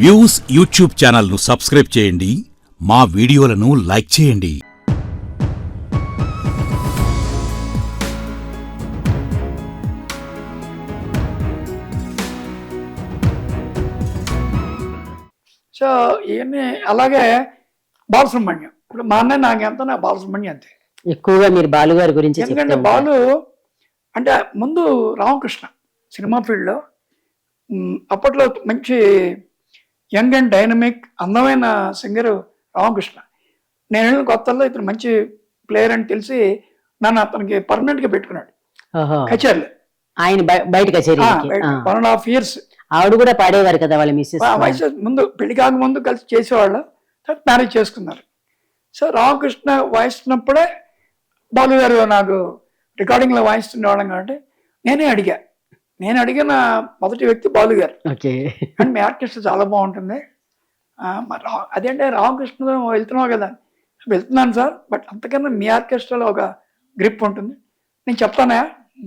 Views YouTube ఛానల్ను subscribe చేయండి. మా వీడియోలను లైక్ చేయండి. సో ఇవన్నీ అలాగే బాలసుబ్రహ్మణ్యం. ఇప్పుడు మా అన్నయ్య నాకు ఎంత నా బాలసుబ్రహ్మణ్యం అంతే. ఎక్కువగా మీరు బాలు గారి గురించి చెప్తూ ఎందుకంటే. బాలు అంటే ముందు రామకృష్ణ సినిమా ఫీల్డ్లో అప్పట్లో మంచి యంగ్ అండ్ డైనమిక్ అందమైన సింగర్ రామకృష్ణ. నేను వెళ్ళిన కొత్తల్లో ఇతను మంచి ప్లేయర్ అని తెలిసి నన్ను అతనికి పర్మనెంట్గా పెట్టుకున్నాడు. ఓహో. కచేరీలు. ఆయన బయ- బయట. One and half years. ఆవిడ కూడా పాడేవారు కదా వాళ్ళ మిస్సెస్ ముందు పెళ్ళి కాక ముందు కలిసి చేసేవాళ్ళు. తర్వాత మ్యారేజ్ చేసుకున్నారు. సో రామకృష్ణ వాయిస్తున్నప్పుడే బాలు గారు నాకు రికార్డింగ్లో వాయిస్తుండేవాళ్ళం కాబట్టి నేనే అడిగా నేను అడిగిన మొదటి వ్యక్తి బాలు గారు అండ్ మీ ఆర్కెస్ట్రా చాలా బాగుంటుంది. అదేంటే రామకృష్ణ వెళ్తున్నావు కదా. వెళ్తున్నాను సార్ బట్ అంతకన్నా మీ ఆర్కెస్ట్రాలో ఒక గ్రిప్ ఉంటుంది. నేను చెప్తానా?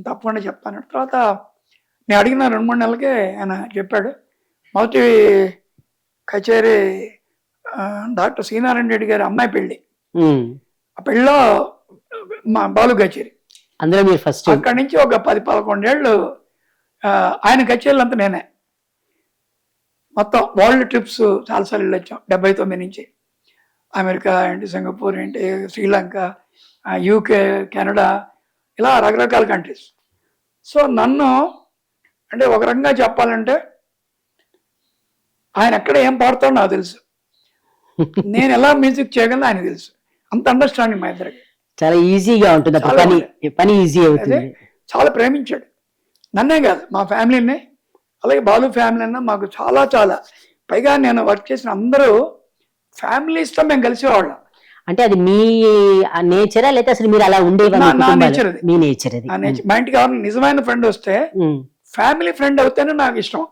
తప్పకుండా చెప్తాను. తర్వాత నేను అడిగిన రెండు మూడు నెలలకే ఆయన చెప్పాడు. మొదటి కచేరీ డాక్టర్ శ్రీనారాయణ రెడ్డి గారి అమ్మాయి పెళ్ళి. ఆ పెళ్ళిలో మా బాలు కచేరీ. అందులో మీరు ఫస్ట్ అక్కడి నుంచి ఒక పది పదకొండేళ్ళు ఆయన కచేరీలు అంతా నేనే. మొత్తం వరల్డ్ ట్రిప్స్ చాలాసార్లు వెళ్ళొచ్చాం డెబ్బై తొమ్మిది నుంచి. అమెరికా ఏంటి సింగపూర్ ఏంటి శ్రీలంక యూకే కెనడా ఇలా రకరకాల కంట్రీస్. సో నన్ను అంటే ఒక రకంగా చెప్పాలంటే ఆయన ఎక్కడ ఏం పాడతాడో నాకు తెలుసు. నేను ఎలా మ్యూజిక్ చేయగలను ఆయన తెలుసు. అంత అండర్స్టాండింగ్ మా ఇద్దరికి. చాలా ఈజీగా ఉంటుంది పని పని ఈజీ అవుతుంది. చాలా ప్రేమించాడు. నన్నే కాదు మా ఫ్యామిలీని. అలాగే బాలు ఫ్యామిలీ అన్న మాకు చాలా చాలా. పైగా నేను వర్క్ చేసిన అందరూ ఫ్యామిలీస్తో మేము కలిసేవాళ్ళం. అంటే అది మీ నేచరా లేకపోతే అసలు మీరు అలా అది. మీ నేచర్ అది మా ఇంటికి ఎవరైనా నిజమైన ఫ్రెండ్ వస్తే. ఫ్యామిలీ ఫ్రెండ్ అవుతేనే నాకు ఇష్టం.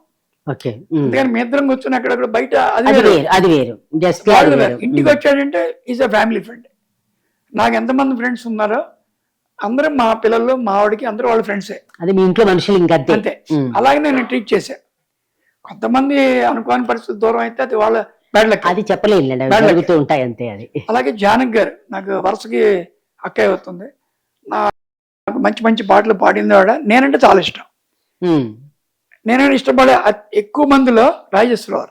ఓకే. అందుకని మీ ఇద్దరం కూర్చొని అక్కడక్కడ బయట అది అది వేరు. వేరు అది వేరు. జస్ట్ వాళ్ళు వేరు. ఇంటికి వచ్చాడంటే ఈజ్ అ ఫ్యామిలీ ఫ్రెండ్. నాకు ఎంతమంది ఫ్రెండ్స్ ఉన్నారో అందరూ మా పిల్లలు మా ఆవిడకి అందరూ వాళ్ళ ఫ్రెండ్సే అది మీ ఇంట్లో మనుషులు ఇంకంతే అంతే. అలాగే నేను ట్రీట్ చేశా. కొంతమంది అనుకోని పరిస్థితి దూరం అయితే అది వాళ్ళ బ్యాడ్ లక్ అది. జరుగుతూ ఉంటాయి అంతే అది. అలాగే జానక్ గారు నాకు వరుసకి అక్కయ్య అవుతుంది. నా- నాకు మంచి మంచి పాటలు పాడింది ఆవిడ నేనంటే చాలా ఇష్టం. నేనంటే ఇష్టపడే ఎక్కువ మందిలో రాజేశ్వరరావు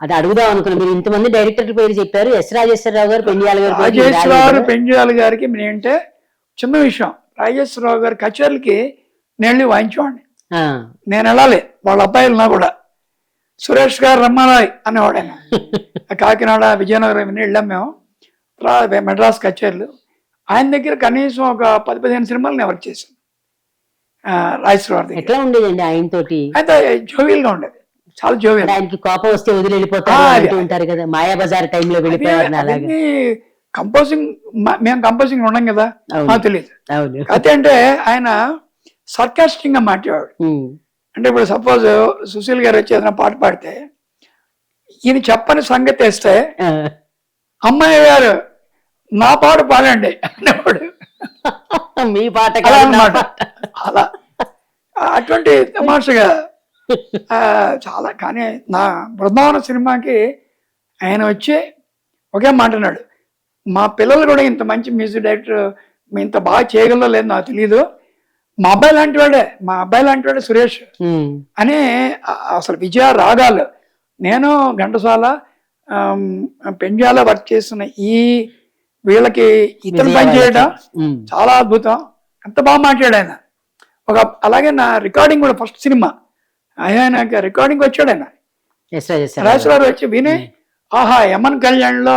అది అడుగుదాం అనుకున్నా మీరు ఇంతమంది డైరెక్టర్ పేరు చెప్పారు. ఎస్ రాజేశ్వరరావు గారు పెండియాల గారు రాజేశ్వరరావు. పెంజాల గారికి నేనంటే చిన్న విషయం. రాజేశ్వరరావు గారి కచేరీలకి నేను వాయించేవాడిని. నేను వెళ్ళాలి వాళ్ళ అబ్బాయిలు నా కూడా. సురేష్ గారు రమ్మనాయ్ అనేవాడు ఆయన కాకినాడ విజయనగరం ఇవన్నీ వెళ్ళాం మేము. మెడ్రాస్ కచేరీలు. ఆయన దగ్గర కనీసం ఒక పది పదిహేను సినిమాలు నేను వర్క్ చేశాను. రాజేశ్వరరావు దగ్గర ఎట్లా ఉండేదండి ఆయన తోటి అయితే జోవియల్గా ఉండేది. చాలా జోవియల్. ఆయనకి కోపం వస్తే వదిలి వెళ్ళిపోతారు కదా మాయా బజార్ టైంలో వెళ్ళిపోయారు అలాగా. కంపోజింగ్ మేము కంపోజింగ్ ఉన్నాం కదా. మాకు తెలియదు అయితే అంటే ఆయన సర్కాస్టింగ్గా మాట్లాడాడు ఉమ్. అంటే ఇప్పుడు సపోజ్ సుశీల్ గారు వచ్చి ఏదైనా పాట పాడితే ఈయన చెప్పని సంగతి వేస్తే. అమ్మాయి గారు నా పాట పాడండి అనేవాడు మీ పాట పాట. అలా అటువంటి తమాషగా చాలా కానీ నా బృందావన సినిమాకి ఆయన వచ్చి ఒకే మాట అన్నాడు మా పిల్లలు కూడా ఇంత మంచి మ్యూజిక్ డైరెక్టర్ ఇంత బాగా చేయగలదో లేదో నాకు తెలియదు మా అబ్బాయి లాంటి వాడే మా అబ్బాయి లాంటి వాడే సురేష్. అని అసలు విజయ రాగాలు. నేను ఘంటసాల పెంజాల వర్క్ చేస్తున్న ఈ వీళ్ళకి ఇతను పని చేయడం. చాలా అద్భుతం. ఎంత బాగా మాట్లాడాడు ఆయన. ఒక అలాగే నా రికార్డింగ్ కూడా ఫస్ట్ సినిమా. ఆయన రికార్డింగ్ వచ్చాడు ఆయన. రాజేశ్వరరావు వచ్చి విని ఆహా యమన్ కళ్యాణ్లో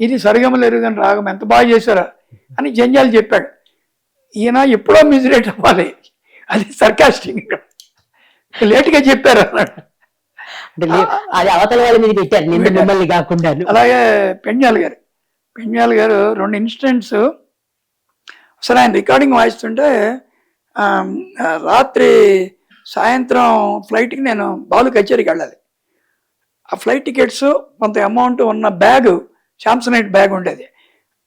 ఇది సరిగమలు ఎరుగని రాగం. ఎంత బాగా చేశారా అని జంజాలు చెప్పాడు. ఈయన ఎప్పుడో మిజిరేట్ అవ్వాలి. అది సర్కాస్టింగ్ లేట్గా చెప్పారు అన్నాడు. అది అవతల వాళ్ళ మీద పెట్టారు. నిన్ను మిమ్మల్ని కాకుండా అలాగే పెంజాల్ గారు. పెంజాల్ గారు రెండు ఇన్సిడెంట్స్ అసలు ఆయన రికార్డింగ్ వాయిస్తుంటే రాత్రి సాయంత్రం ఫ్లైట్కి నేను బాలు కచేరీకి వెళ్ళాలి. ఆ ఫ్లైట్ టికెట్స్ కొంత అమౌంట్ ఉన్న బ్యాగ్ శాంసనైట్ బ్యాగ్ ఉండేది.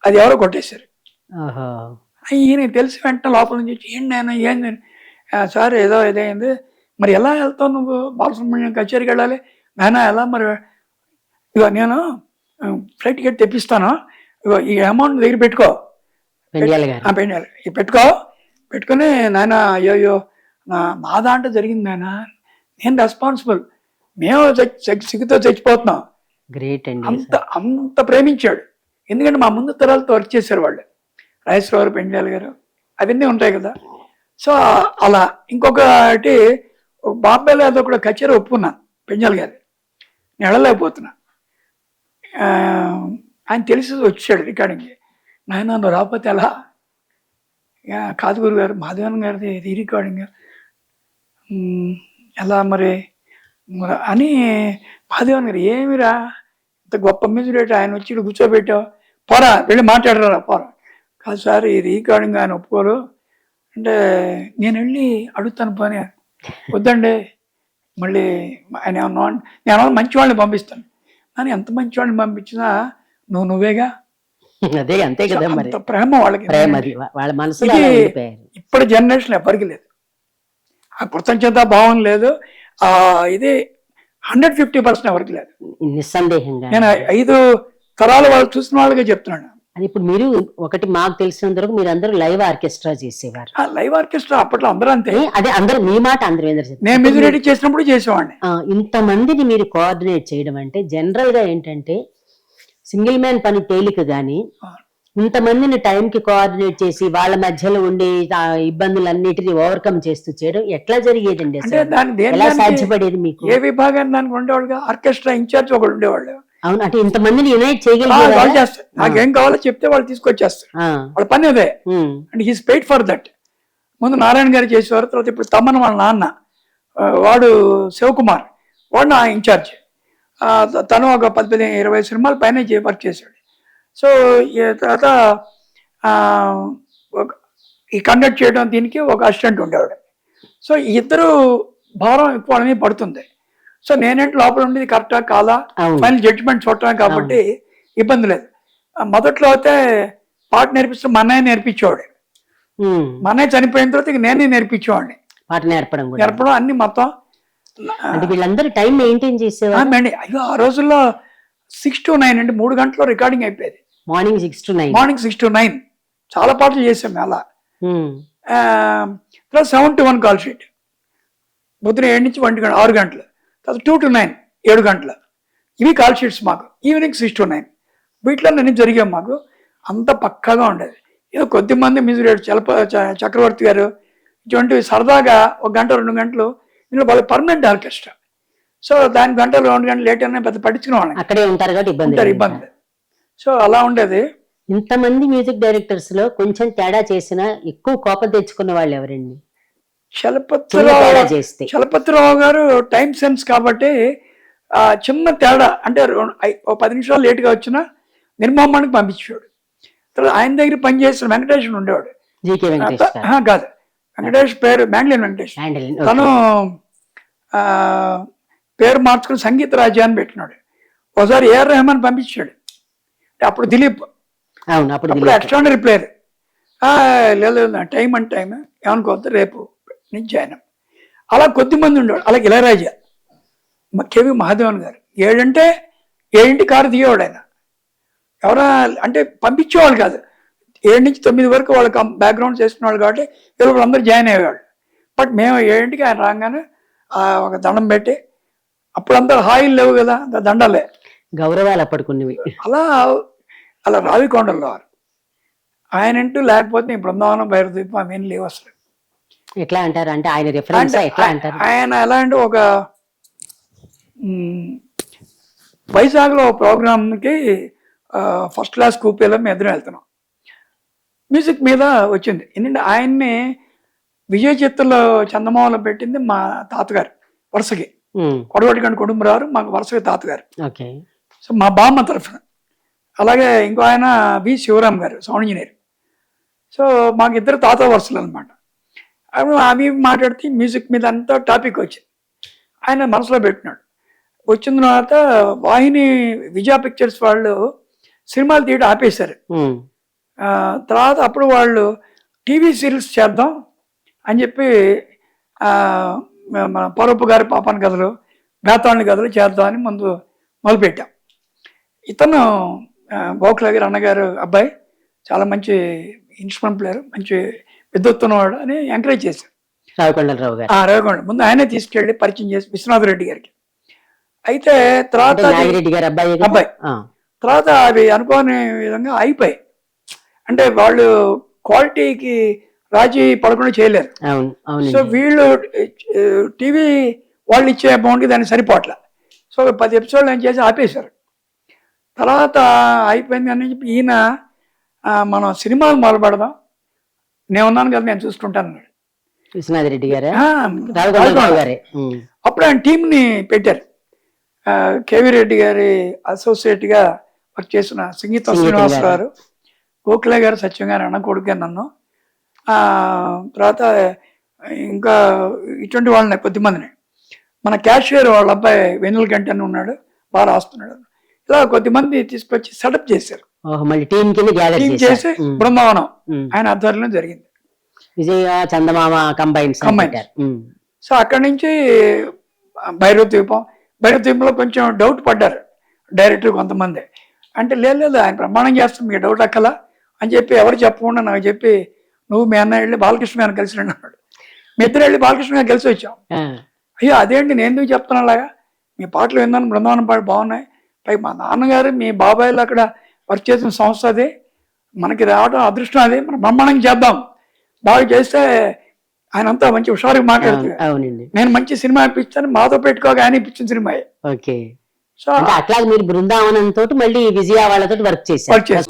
అది ఎవరో కొట్టేశారు. ఈయన తెలిసి వెంటనే లోపల నుంచి వచ్చి ఏంటి నాయన ఏంది అని, "ఆ, సార్ ఏదో ఇదైంది. మరి ఎలా వెళ్తావు నువ్వు? బాలసుబ్రహ్మణ్యం కచేరీకి వెళ్ళాలి. నాయన ఎలా మరి? ఇగో నేను ఫ్లైట్ టికెట్ తెప్పిస్తాను. ఇగో ఈ అమౌంట్ దగ్గర పెట్టుకో. ఇది పెట్టుకో. పెట్టుకుని నాయన అయ్యో నా నా దాంట్లో జరిగింది నాయన. నేను రెస్పాన్సిబుల్ మేము చచ్చి- సిగ్గుతో చచ్చిపోతున్నాం. గ్రేట్ అండి అంత అంత ప్రేమించాడు. ఎందుకంటే మా ముందు తరాలతో వర్క్ చేశారు వాళ్ళు. రాజేశ్వరరావు పెండ్యాల గారు అవన్నీ ఉంటాయి కదా. సో అలా ఇంకొకటి బాంబేలో అదో కూడా కచేరీ ఒప్పుకున్నాను పెంజాల్ గారి నేను వెళ్ళలేకపోతున్నా. ఆయన తెలిసి వచ్చాడు రికార్డింగ్కి. నాయన నువ్వు రాకపోతే ఎలా? ఇక కాదు గురు గారు మాధవన్ గారిది రీ రికార్డింగ్. ఎలా మరి మరి? అని మాధవన్ గారు ఏమిరా? ఇంత గొప్ప డైరెక్టర్ ఆయన వచ్చి కూర్చోబెట్టావు? పోరా వెళ్ళి మాట్లాడరా పోరా. కాదు సార్ ఈ రికార్డింగ్ ఆయన ఒప్పుకోరు. అంటే నేను వెళ్ళి అడుగుతాను పోనీ. వద్దండి. మళ్ళీ ఆయన ఏమన్నా నేను మంచి వాళ్ళని పంపిస్తాను. కానీ ఎంత మంచి వాళ్ళని పంపించినా నువ్వు నువ్వేగా? అదే అంతే కదా మరి. ప్రేమ వాళ్ళకి వాళ్ళ ఇది ఇప్పుడు జనరేషన్ ఎవరికి లేదు. ఆ కృతజ్ఞత భావం లేదు. ఆ ఇది హండ్రెడ్ ఫిఫ్టీ పర్సెంట్ ఎవరికి లేదు. నిస్సందేహంగా. నేను ఐదు తరాల వాళ్ళు చూసిన వాళ్ళకే చెప్తున్నాను. అది ఇప్పుడు మీరు ఒకటి మాకు తెలిసినంత వరకు మీరు అందరూ లైవ్ ఆర్కెస్ట్రా చేసేవారు. ఆ లైవ్ ఆర్కెస్ట్రా అప్పట్లో అందరూ అంతే. అదే అందరూ మీ మాట అందరూ. నేను మ్యూజిక్ రెడీ చేసినప్పుడు చేసేవాడిని. ఇంతమందిని మీరు కోఆర్డినేట్ చేయడం అంటే జనరల్గా ఏంటంటే సింగిల్ మ్యాన్ పని తేలిక గాని ఇంతమందిని time కి కోఆర్డినేట్ చేసి వాళ్ళ మధ్యలో ఉండే ఇబ్బందులన్నిటిని ఓవర్కమ్ చేస్తూ చేయడం ఎట్లా జరిగేదండి ఎలా సాధ్యపడేది మీకు? ఏ విభాగాన్ని దానికి ఉండేవాళ్ళుగా? ఆర్కెస్ట్రా ఇన్ఛార్జ్ ఒకడు ఉండేవాళ్ళు. అవును అంటే ఇంతమందిని యునైట్ చేస్తారు. నాకేం కావాలో చెప్తే వాళ్ళు తీసుకొచ్చేస్తారు. వాళ్ళ పని అదే. And he's paid for that ముందు నారాయణ గారు చేసేవారు తర్వాత ఇప్పుడు తమ్మన వాళ్ళ నాన్న వాడు శివకుమార్ వాడు నా ఇన్ఛార్జ్. తను ఒక పది పదిహేను ఇరవై సినిమాల పైన వర్క్ చేశాడు. సో తర్వాత ఈ కండక్ట్ చేయడం దీనికి ఒక అసిస్టెంట్ ఉండేవాడు. సో ఇద్దరు భారం ఎక్కువ మీద పడుతుంది. సో నేనేంటి లోపల ఉండేది కరెక్టా కాదా? ఫైనల్ జడ్జిమెంట్ చూడటం కాబట్టి ఇబ్బంది లేదు. మొదట్లో అయితే పాట నేర్పిస్తూ మా అన్నయ్య నేర్పించేవాడు. మా అన్నయ్య చనిపోయిన తర్వాత ఇక నేనే నేర్పించేవాడిని. పాట నేర్పడం నేర్పడం అన్ని మొత్తం. అంటే వీళ్ళందరూ టైం మెయింటైన్ అయ్యో ఆ రోజుల్లో సిక్స్ టు నైన్ అంటే మూడు గంటల్లో రికార్డింగ్ అయిపోయేది. Morning six to nine morning six to nine చాలా పాటలు చేసాం అలా. తర్వాత seven to one call sheet పొద్దున ఏడు నుంచి ఒంటి గంట ఆరు గంటలు. తర్వాత టూ టు నైన్ ఏడు గంటలు. ఇవి కాల్ షీట్స్ మాకు. ఈవినింగ్ సిక్స్ టు నైన్ వీటిలో నేను జరిగాం మాకు. అంత పక్కాగా ఉండేది. ఏదో కొద్ది మంది మ్యూజిక్ డైరెక్టర్ చలప చక్రవర్తి గారు ఇటువంటివి సరదాగా ఒక గంట రెండు గంటలు ఇందులో వాళ్ళ పర్మనెంట్ ఆర్కెస్ట్రా సో దాని గంటలు రెండు గంటలు లేట్ అయినా పెద్ద పట్టించుకునే అక్కడే ఉంటారు కాబట్టి ఇబ్బంది సో అలా ఉండేది. ఇంతమంది మ్యూజిక్ డైరెక్టర్స్లో కొంచెం తేడా చేసినా ఎక్కువ కోపం తెచ్చుకున్న వాళ్ళు ఎవరండి? చలపతిరావు చేస్తే. చలపతిరావు గారు టైం సెన్స్ కాబట్టి ఆ చిన్న తేడా అంటే పది నిమిషాలు లేట్గా వచ్చినా నిర్మామానికి పంపించాడు తర్వాత ఆయన దగ్గర పనిచేసిన వెంకటేశ్వర ఉండేవాడు. కాదు. వెంకటేష్ పేరు మ్యాంగ్లీన్ వెంకటేష్. తను ఆ, పేరు మార్చుకుని సంగీత రాజా అని పెట్టినాడు. ఒకసారి ఏఆర్ రెహమాన్ పంపించాడు. అప్పుడు దిలీప్. అవును అప్పుడు. ఎక్స్ట్రాడనరీ ప్లేయర్ లేదు టైం అండ్ టైం. ఏమనుకోవద్దు రేపు నుంచి జాయిన్. అలా కొద్ది మంది ఉండేవాడు అలాగే ఇళయరాజా కేవి మహాదేవన్ గారు. ఏడంటే ఏడింటి కారు దిగేవాడు ఆయన. ఎవరా అంటే పంపించేవాళ్ళు కాదు. ఏడు నుంచి తొమ్మిది వరకు వాళ్ళకి బ్యాక్గ్రౌండ్ చేస్తున్నవాళ్ళు కాబట్టి వీళ్ళు అందరూ జాయిన్ అయ్యేవాళ్ళు. బట్ మేము ఏడింటికి ఆయన రాగానే ఒక దండం పెట్టి అప్పుడంతా హాయిలు లేవు కదా దండలే. గౌరవాలు అప్పటికున్నవి అలా అలా రావికొండల్లో వారు ఆయన అంటూ లేకపోతే ఈ బృందావనం భైరదీపం అవేం లేవు అసలు. ఎట్లా అంటారు? అంటే ఆయన రిఫరెన్స్ అంటే ఎట్లా అంటారు? ఆయన ఎలా అంటే ఒక మ్, వైజాగ్లో ప్రోగ్రామ్కి ఫస్ట్ క్లాస్ కూపీలో మేము ఎదురు వెళ్తున్నాం. మ్యూజిక్ మీద వచ్చింది. ఎందుకంటే ఆయన్ని విజయ చిత్తులో చందమామలో పెట్టింది మా తాతగారు వరుసకి. కొడవటికండి కుటుంబరారు మాకు వరుసగా తాతగారు. సో మా బామ్మ తరఫున. అలాగే ఇంకో ఆయన వి శివరామ్ గారు సౌండ్ ఇంజనీర్. సో మాకు ఇద్దరు తాత వరుసలు అనమాట అవి మాట్లాడితే మ్యూజిక్ మీద అంతా టాపిక్ వచ్చింది. ఆయన మనసులో పెట్టినాడు వచ్చిన తర్వాత వాహిని విజయ పిక్చర్స్ వాళ్ళు సినిమాలు తీయడం ఆపేశారు. తర్వాత అప్పుడు వాళ్ళు టీవీ సీరియల్స్ చేద్దాం అని చెప్పి మన పరపు గారి పాపన్ కథలు బేతాళి కథలు చేద్దాం అని ముందు మొదలుపెట్టాం. ఇతను గోఖల గారు అన్నగారు అబ్బాయి చాలా మంచి ఇన్స్ట్రుమెంట్ ప్లేయర్ మంచి విద్యుత్తున్నవాడు అని ఎంకరేజ్ చేశారు. రావుకొండలరావు గారు. రవికొండ ముందు ఆయనే తీసుకెళ్ళి పరిచయం చేసి విశ్వనాథ్ రెడ్డి గారికి. అయితే తర్వాత అబ్బాయి తర్వాత అవి అనుకోని విధంగా అయిపోయాయి. అంటే వాళ్ళు క్వాలిటీకి రాజీ పడకుండా చేయలేరు. సో వీళ్ళు టీవీ వాళ్ళు ఇచ్చే అమౌంట్కి దాన్ని సరిపోట్ల సో పది ఎపిసోడ్లు ఏం చేసి ఆపేశారు. తర్వాత అయిపోయింది అని చెప్పి ఈయన మనం సినిమాలు మొదలు పెడదాం నేను ఉన్నాను కదా నేను చూసుకుంటాను అన్నాడు. విశ్వనాథ్ రెడ్డి గారా. అప్పుడు ఆయన టీంని పెట్టారు. కేవీ రెడ్డి గారి associate గా వర్క్ చేసిన సంగీతం శ్రీనివాసరావు గారు. గోఖలే గారు సత్యం గారు అన్న కొడుకు నన్ను. తర్వాత ఇంకా ఇటువంటి వాళ్ళని కొద్దిమందిని. మన క్యాషియర్ వాళ్ళ అబ్బాయి వెనుల్ గంట అని ఉన్నాడు బాగా రాస్తున్నాడు. ఇలా కొద్దిమంది తీసుకొచ్చి సెటప్ చేశారు. టీం చేసి బృందావనం. ఆయన ఆధ్వర్యంలో జరిగింది. విజయ చందమామ Combines. సో అక్కడి నుంచి భైరవ ద్వీపం భైరవ ద్వీపంలో కొంచెం డౌట్ పడ్డారు డైరెక్టర్ కొంతమంది. అంటే లేదు లేదు ఆయన ప్రమాణం చేస్తాం మీకు డౌట్ అక్కలా అని చెప్పి ఎవరు చెప్పకుండా నాకు చెప్పి నువ్వు మీ అన్న వెళ్ళి బాలకృష్ణ గారిని కలిసి రండి అన్నాడు. మీ ఇద్దరు వెళ్ళి బాలకృష్ణ గారిని కలిసి వచ్చాం. అయ్యో అదేంటి నేను ఎందుకు చెప్తున్నా అలాగా? మీ పాటలు విన్నాను బృందావనం పాటలు బాగున్నాయి. పై మా నాన్నగారు మీ బాబాయ్లు అక్కడ వర్క్ చేసిన సంస్థ అది. మనకి రావడం అదృష్టం అది. మనం బ్రహ్మాండంగా చేద్దాం. బాగా చేస్తే ఆయన అంతా మంచి హుషారుగా మాట్లాడుతారు అవునండి. నేను మంచి సినిమా ఇప్పించాను. మాతో పెట్టుకోక ఆయన ఇప్పించిన సినిమా ఓకే. సో అంటే అట్లా మీరు బృందావనం తోటి మళ్ళీ విజయ వాళ్ళతో వర్క్ చేశారు. వర్క్ చేసి